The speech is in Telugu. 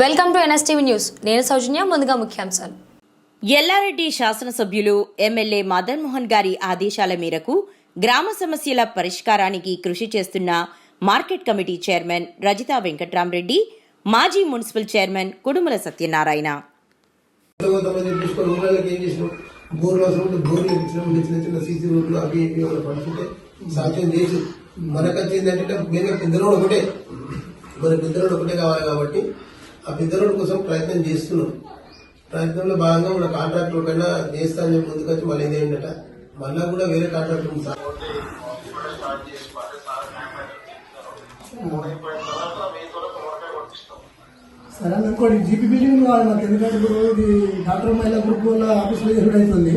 Welcome to NSTV news. నేను సౌజన్య ముందుగా ముఖ్యాంశాలు. ఎల్లారెడ్డి శాసనసభ్యులు ఎమ్మెల్యే మదన్ మోహన్ గారి ఆదేశాల మేరకు గ్రామ సమస్యల పరిష్కారానికి కృషి చేస్తున్న market committee chairman Rajitha Venkatramareddy మాజీ మున్సిపల్ చైర్మన్ కుడుముల సత్యనారాయణ. మనకు ఒకటే. మన ఒకటే కావాలి కాబట్టి ఆ పెద్ద రోడ్ కోసం ప్రయత్నం చేస్తున్నాం. ప్రయత్నంలో భాగంగా మన కాంట్రాక్టర్ కన్నా చేస్తా అని చెప్పి ముందుకు వచ్చి మళ్ళీ ఇదేంటట మళ్ళా కూడా వేరే కాంట్రాక్టర్ ఉంది సార్. సరే అనుకోండి జీపీ బిల్డింగ్ కావాలి మాకు ఎందుకంటే ఇప్పుడు ఇది డాక్టర్ మహిళా గ్రూప్ వల్ల ఆఫీస్లో ఎదురు అవుతుంది?